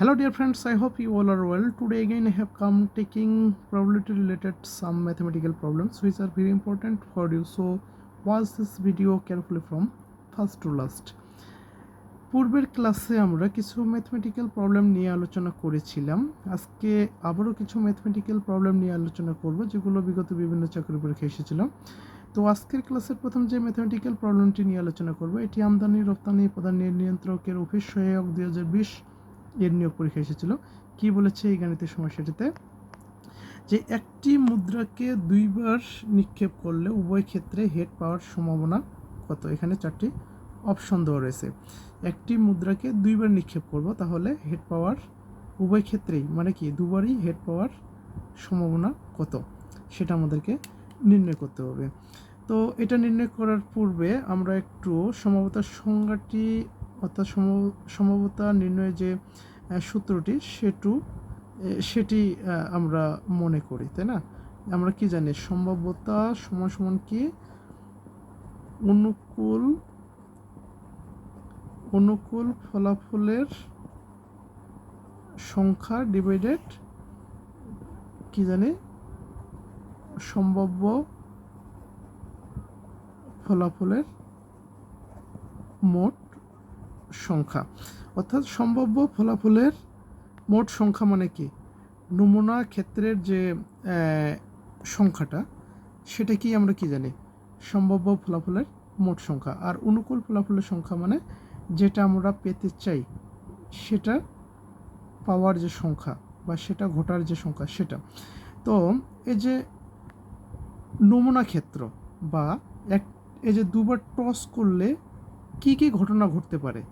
Hello dear friends, I hope you all are well. Today again I have come taking probability related some mathematical problems which are very important for you. So watch this video carefully from first to last. পূর্বের ক্লাসে আমরা কিছু mathematical problem নিয়ে আলোচনা করেছিলাম আজকে আবারও কিছু ম্যাথমেটিক্যাল প্রবলেম নিয়ে আলোচনা করব যেগুলো বিগত বিভিন্ন চাকরি পরীক্ষা এসেছিল তো আজকের ক্লাসের প্রথম যে ম্যাথমেটিক্যাল প্রবলেমটি নিয়ে আলোচনা করব এটি আমদানি রপ্তানি প্রধান নিয়ন্ত্রকের অফিস সহায়ক দুই হাজার বিশ এর নিয়োগ পরীক্ষা এসেছিল। কি বলেছে এই গাণিতিক সমস্যাটিতে যে একটি মুদ্রাকে দুইবার নিক্ষেপ করলে উভয় ক্ষেত্রে হেড পাওয়ার সম্ভাবনা কত? এখানে চারটি অপশন দেওয়া রয়েছে। একটি মুদ্রাকে দুইবার নিক্ষেপ করব, তাহলে হেড পাওয়ার উভয় ক্ষেত্রেই মানে কি, দুবারই হেড পাওয়ার সম্ভাবনা কত? সেটা আমাদেরকে নির্ণয় করতে হবে। তো এটা নির্ণয় করার পূর্বে আমরা একটু সম্ভাবতার সংজ্ঞাটি অর্থাৎ সম্ভাব্যতা নির্ণয়ের যে সূত্রটি সেটু সেটি আমরা মনে করি, তাই না? আমরা কি জানি, সম্ভাব্যতা সমান সমান কি? অনুকূল অনুকূল ফলাফলের সংখ্যা ডিভাইডেড কি জানি? সম্ভাব্য ফলাফলের মোট সংখ্যা। অর্থাৎ সম্ভাব্য ফলাফলের মোট সংখ্যা মানে কি? নমুনা ক্ষেত্রের যে সংখ্যাটা, সেটা কি আমরা কি জানি? সম্ভাব্য ফলাফলের মোট সংখ্যা। আর অনুকূল ফলাফলের সংখ্যা মানে যেটা আমরা পেতে চাই, সেটা পাওয়ার যে সংখ্যা বা সেটা ঘটার যে সংখ্যা, সেটা। তো এই যে নমুনা ক্ষেত্র বা এক, এই যে দুবার টস করলে কি কি ঘটনা ঘটতে পারে?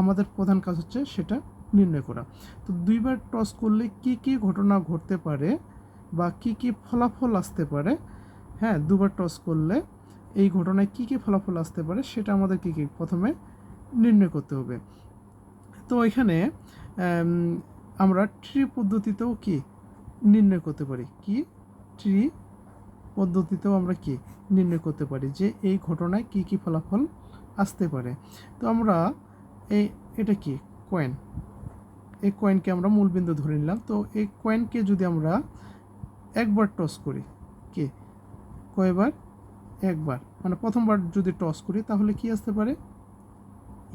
আমাদের প্রধান কাজ হচ্ছে সেটা নির্ণয় করা। তো দুইবার টস করলে কি কি ঘটনা ঘটতে পারে বা কি কি ফলাফল আসতে পারে? হ্যাঁ দুবার টস করলে এই ঘটনায় কি কি ফলাফল আসতে পারে সেটা আমাদের কি কি প্রথমে নির্ণয় করতে হবে। তো এখানে আমরা ট্রি পদ্ধতিতেও কি নির্ণয় করতে পারি? কি? ট্রি পদ্ধতিতেও আমরা কি নির্ণয় করতে পারি যে এই ঘটনায় কি কি ফলাফল আসতে পারে? তো আমরা এই এটা কি? কয়েন এই কয়েনকে আমরা মূলবিন্দু ধরে নিলাম। তো এই কয়েনকে যদি আমরা একবার টস করি, কে? কয়বার? একবার। মানে প্রথমবার যদি টস করি, তাহলে কি আসতে পারে?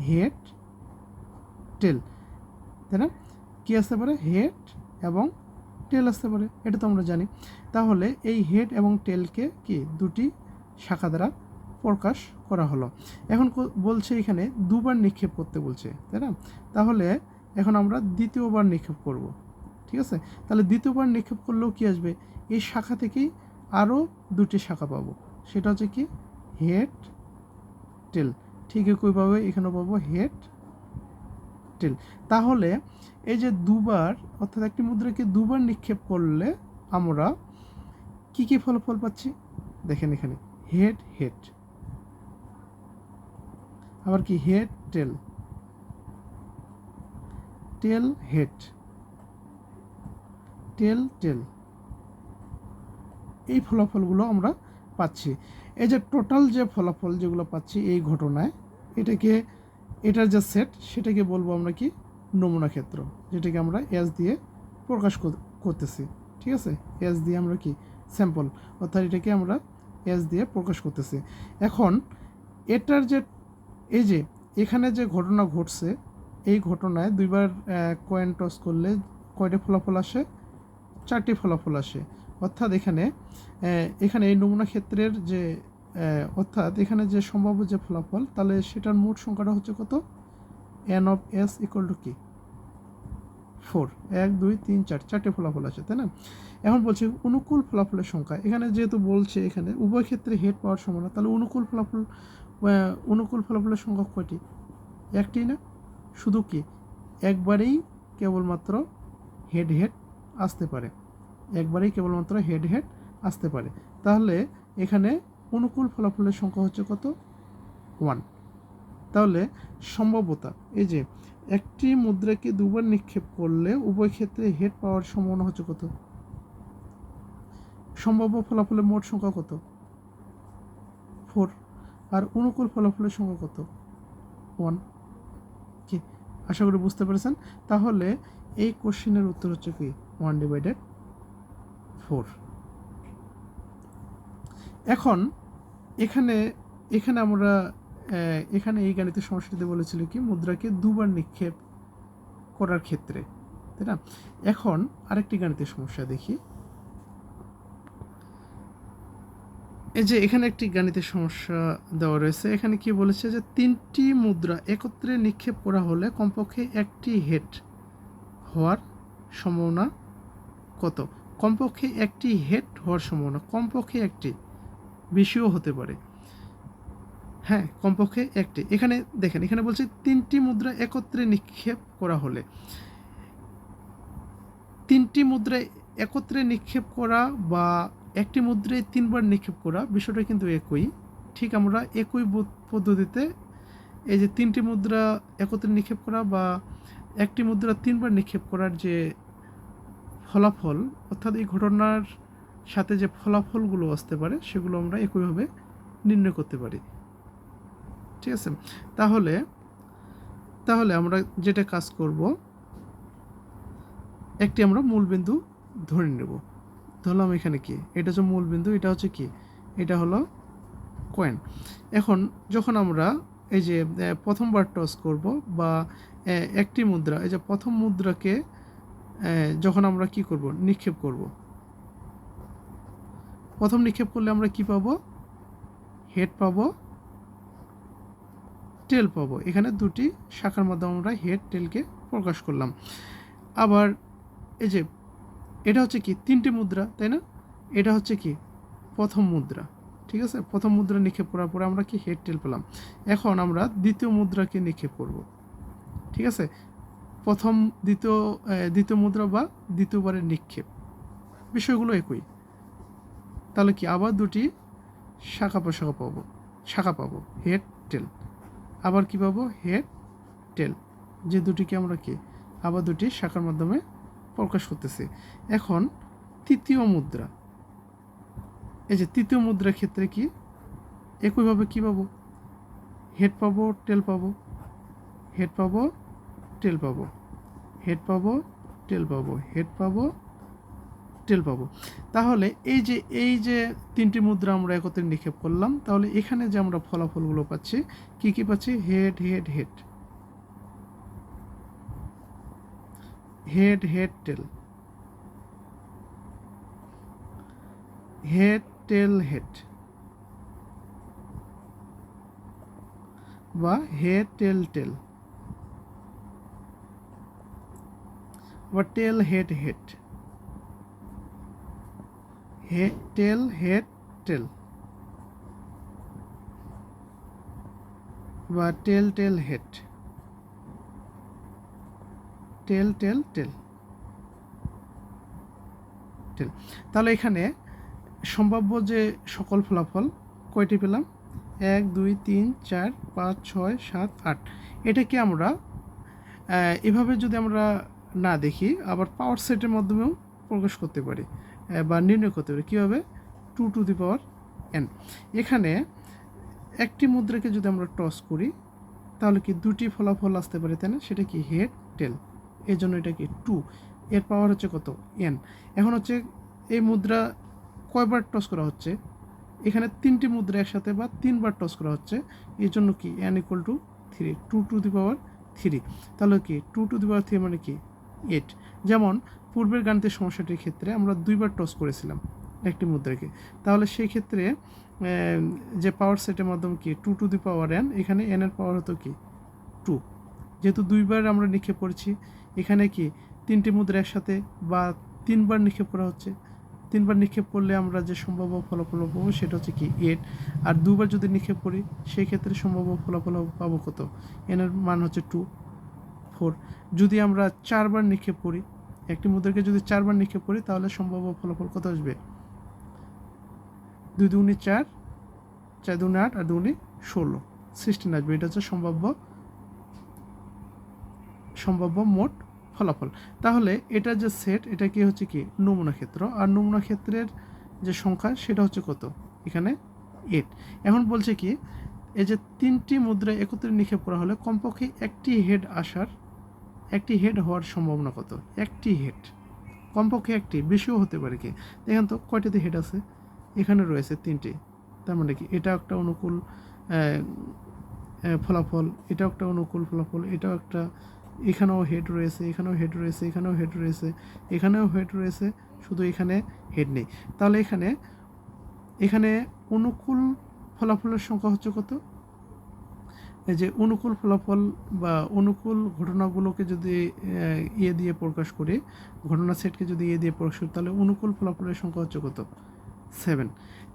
হেড টেল তাই না? কি আসতে পারে? হেড এবং টেল আসতে পারে। এটা তো আমরা জানি। তাহলে এই হেড এবং টেলকে কি? দুটি শাখা দ্বারা প্রকাশ করা হলো। এখন বলছে এখানে দুবার নিক্ষেপ করতে বলছে, তাই না? তাহলে এখন আমরা দ্বিতীয়বার নিক্ষেপ করব, ঠিক আছে? তাহলে দ্বিতীয়বার নিক্ষেপ করলেও কি আসবে? এই শাখা থেকেই আরও দুটি শাখা পাবো, সেটা হচ্ছে কি হেড টেল। ঠিক একইভাবে এখানে পাবো হেড টেল। তাহলে এই যে দুবার, অর্থাৎ একটি মুদ্রাকে দুবার নিক্ষেপ করলে আমরা কি কি ফলাফল পাচ্ছি? দেখেন এখানে, হেড হেড। আবার কি? Head tail tail head tail tail এই ফলাফলগুলো আমরা পাচ্ছি। এই যে টোটাল যে ফলাফল যেগুলো পাচ্ছি এই ঘটনায়, এটাকে, এটার যে সেট সেটাকে বলব আমরা কি? নমুনা ক্ষেত্র, যেটাকে আমরা এস দিয়ে প্রকাশ কর- করতেছি। ঠিক আছে? এস দিয়ে আমরা কি? স্যাম্পল অর্থাৎ এটাকে আমরা এস দিয়ে প্রকাশ করতেছি। এখন, এটার যে এই যে, এখানে যে ঘটনা ঘটছে, এই ঘটনায় দুইবার কয়েন টস করলে কয়টা ফলাফল আসে? চারটি ফলাফল আসে। অর্থাৎ এখানে এখানে এই নমুনা ক্ষেত্রের যে অর্থাৎ এখানে যে সম্ভাব্য যে ফলাফল, তাহলে সেটার মোট সংখ্যাটা হচ্ছে কত? N of S equal to কি? ফোর এক, দুই, তিন, চার। চারটে ফলাফল আছে তাই না? এখন বলছে অনুকূল ফলাফলের সংখ্যা। এখানে যেহেতু বলছে এখানে, উভয় ক্ষেত্রে হেড পাওয়ার সম্ভাবনা তাহলে অনুকূল ফলাফল অনুকূল ফলাফলের সংখ্যা কয়টি? একটি না? শুধু কি? একবারেই কেবলমাত্র হেড হেড আসতে পারে। একবারেই কেবলমাত্র হেড হেড আসতে পারে। তাহলে এখানে অনুকূল ফলাফলের সংখ্যা হচ্ছে কত? ওয়ান তাহলে সম্ভাব্যতা, এই যে একটি মুদ্রাকে দুবার নিক্ষেপ করলে উভয় ক্ষেত্রে হেড পাওয়ার সম্ভাবনা হচ্ছে কত? সম্ভাব্য ফলাফলের মোট সংখ্যা কত? ফোর আর অনুকূল ফলাফলের সংখ্যা কত? ওয়ান কি আশা করি বুঝতে পেরেছেন। তাহলে এই কোশ্চেনের উত্তর হচ্ছে কি? ওয়ান ডিভাইডেড ফোর এখন এখানে এখানে আমরা এখানে এই গাণিতিক সমস্যাটিতে বলেছিল কি, মুদ্রাকে দুবার নিক্ষেপ করার ক্ষেত্রে, তাই না? এখন আরেকটি গাণিতিক সমস্যা দেখি। এই যে এখানে একটি গাণিতিক সমস্যা দেওয়া রয়েছে। এখানে কি বলেছে যে তিনটি মুদ্রা একত্রে নিক্ষেপ করা হলে কমপক্ষে একটি হেড হওয়ার সম্ভাবনা কত? কমপক্ষে একটি হেড হওয়ার সম্ভাবনা, কমপক্ষে একটি, বেশিও হতে পারে। হ্যাঁ কমপক্ষে একটি। এখানে দেখেন, এখানে বলছে তিনটি মুদ্রা একত্রে নিক্ষেপ করা হলে। তিনটি মুদ্রায় একত্রে নিক্ষেপ করা বা একটি মুদ্রায় তিনবার নিক্ষেপ করা, বিষয়টা কিন্তু একই। ঠিক আমরা একই পদ্ধতিতে এই যে তিনটি মুদ্রা একত্রে নিক্ষেপ করা বা একটি মুদ্রা তিনবার নিক্ষেপ করার যে ফলাফল, অর্থাৎ এই ঘটনার সাথে যে ফলাফলগুলো আসতে পারে, সেগুলো আমরা একইভাবে নির্ণয় করতে পারি। ঠিক আছে? তাহলে তাহলে আমরা যেটা কাজ করব, একটি আমরা মূলবিন্দু ধরে নেব। ধরলাম এখানে কি? এটা হচ্ছে মূল বিন্দু, এটা হচ্ছে কি? এটা হলো কয়েন। এখন যখন আমরা এই যে প্রথমবার টস করব বা একটি মুদ্রা, এই যে প্রথম মুদ্রাকে যখন আমরা কি করব? নিক্ষেপ করব। প্রথম নিক্ষেপ করলে আমরা কি পাবো? হেড পাবো, টেল পাবো। এখানে দুটি শাখার মাধ্যমে আমরা হেড, টেলকে প্রকাশ করলাম। আবার এই যে এটা হচ্ছে কি? তিনটি মুদ্রা, তাই না? এটা হচ্ছে কি? প্রথম মুদ্রা, ঠিক আছে? প্রথম মুদ্রা নিক্ষেপ করার পরে আমরা কি হেড টেল পেলাম? এখন আমরা দ্বিতীয় মুদ্রাকে নিক্ষেপ করব, ঠিক আছে? প্রথম, দ্বিতীয় দ্বিতীয় মুদ্রা বা দ্বিতীয়বারের নিক্ষেপ, বিষয়গুলো একই। তাহলে কি? আবার দুটি শাখা প্রশাখা পাবো, শাখা পাবো হেড টেল আবার কি পাবো? হেড টেল যে দুটিকে আমরা কি? আবার দুটি শাখার মাধ্যমে প্রকাশ করতেছি। এখন তৃতীয় মুদ্রা। এই যে তৃতীয় মুদ্রার ক্ষেত্রে কি? একইভাবে কি পাবো? হেড পাবো টেল পাবো। হেড পাবো টেল পাবো। হেড পাবো টেল পাবো। হেড পাবো টেল পাবো। তাহলে এই যে এই যে তিনটি মুদ্রা আমরা একত্রে নিক্ষেপ করলাম, তাহলে এখানে যে আমরা ফলাফলগুলো পাচ্ছি, কি কি পাচ্ছি? Head head head head head tail head tail head বা হেড টেল টেল বা tail head head head tail head tail বা tail tail head tail tail tail. Tail. তাহলে এখানে সম্ভাব্য যে সকল ফলাফল কয়টি পেলাম? এক, দুই, তিন, চার, পাঁচ, ছয়, সাত, আট। এটাকে আমরা এভাবে যদি আমরা না দেখি, আবার পাওয়ার সেটের মাধ্যমেও প্রকাশ করতে পারি বা নির্ণয় করতে পারি। কীভাবে? Two to the power N এখানে একটি মুদ্রাকে যদি আমরা টস করি, তাহলে কি দুটি ফলাফল আসতে পারে, তাই না? সেটা কি হেড টেল এই জন্য এটা কি টু এর পাওয়ার হচ্ছে কত? এন এখন হচ্ছে এই মুদ্রা কয়বার টস করা হচ্ছে? এখানে তিনটি মুদ্রা একসাথে বা তিনবার টস করা হচ্ছে। এই জন্য কি? N equal to three two to the power three তাহলে কি? Two to the power three মানে কি? এইট যেমন পূর্বের গাণিতিক সমস্যাটির ক্ষেত্রে আমরা দুইবার টস করেছিলাম একটি মুদ্রাকে। তাহলে সেই ক্ষেত্রে যে পাওয়ার সেটের মাধ্যমে কি? Two to the power N এখানে এন এর পাওয়ার হতো কি? টু যেহেতু দুইবার আমরা নিক্ষেপ করেছি, এখানে কি তিনটি মুদ্রা একসাথে বা তিনবার নিক্ষেপ করা হচ্ছে? তিনবার নিক্ষেপ করলে আমরা যে সম্ভাব্য ফলাফল পাবো সেটা হচ্ছে কি এইট আর দুবার যদি নিক্ষেপ করি সেই ক্ষেত্রে সম্ভাব্য ফলাফল পাবো কত? এনের মান হচ্ছে টু ফোর যদি আমরা চারবার নিক্ষেপ করি, একটি মুদ্রাকে যদি চারবার নিক্ষেপ করি, তাহলে সম্ভাব্য ফলাফল কত আসবে? দুই দুগুনি চার চার দুগুনি আট, আর দুগুনি ষোলো। সিক্সটিন আসবে। এটা হচ্ছে সম্ভাব্য সম্ভাব্য মোট ফলাফল। তাহলে এটা যে সেট এটা কি হচ্ছে কি? নমুনা ক্ষেত্র। আর নমুনা ক্ষেত্রের যে সংখ্যা, সেটা হচ্ছে কত? এখানে এইট এখন বলছে কি, এই যে তিনটি মুদ্রা একত্রে নিক্ষেপ করা হলে কমপক্ষে একটি হেড আসার, একটি হেড হওয়ার সম্ভাবনা কত? একটি হেড কমপক্ষে একটি, বেশিও হতে পারে কি? দেখেন তো, কয়টাতে হেড আছে? এখানে রয়েছে তিনটি। তার মানে কি, এটা একটা অনুকূল ফলাফল, এটাও একটা অনুকূল ফলাফল, এটাও একটা এখানেও হেড রয়েছে এখানেও হেড রয়েছে এখানেও হেড রয়েছে এখানেও হেড রয়েছে শুধু এখানে হেড নেই। তাহলে এখানে এখানে অনুকূল ফলাফলের সংখ্যা হচ্ছে কত? এই যে অনুকূল ফলাফল বা অনুকূল ঘটনাগুলোকে যদি ইয়ে দিয়ে প্রকাশ করি ঘটনা সেটকে যদি ইয়ে দিয়ে প্রকাশ করি তাহলে অনুকূল ফলাফলের সংখ্যা হচ্ছে কত? সেভেন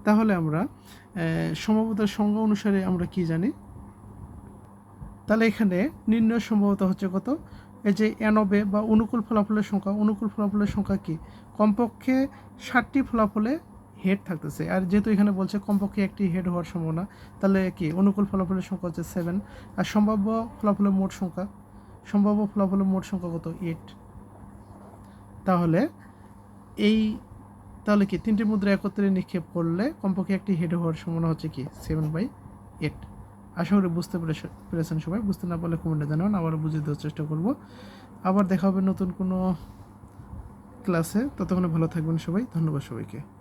তাহলে আমরা আহ, সম্ভাব্যতার সংখ্যা অনুসারে আমরা কি জানি? তাহলে এখানে নির্ণয় সম্ভবত হচ্ছে কত? এই যে এনবে বা অনুকূল ফলাফলের সংখ্যা, অনুকূল ফলাফলের সংখ্যা কি? কমপক্ষে ষাটটি ফলাফলে হেড থাকতেছে। আর যেহেতু এখানে বলছে কমপক্ষে একটি হেড হওয়ার সম্ভাবনা, তাহলে কি? অনুকূল ফলাফলের সংখ্যা হচ্ছে সেভেন আর সম্ভাব্য ফলাফলের মোট সংখ্যা, সম্ভাব্য ফলাফলের মোট সংখ্যা কত? এইট তাহলে এই, তাহলে কি? তিনটি মুদ্রা একত্রে নিক্ষেপ করলে কমপক্ষে একটি হেড হওয়ার সম্ভাবনা হচ্ছে কি? সেভেন বাই এইট আশা করি বুঝতে পেরেছে পেরেছেন সবাই। বুঝতে না পারলে কমেন্টে জানাবেন আবার বুঝিয়ে দেওয়ার চেষ্টা করব। আবার দেখা হবে নতুন কোনো ক্লাসে ততক্ষণে ভালো থাকবেন সবাই। ধন্যবাদ সবাইকে।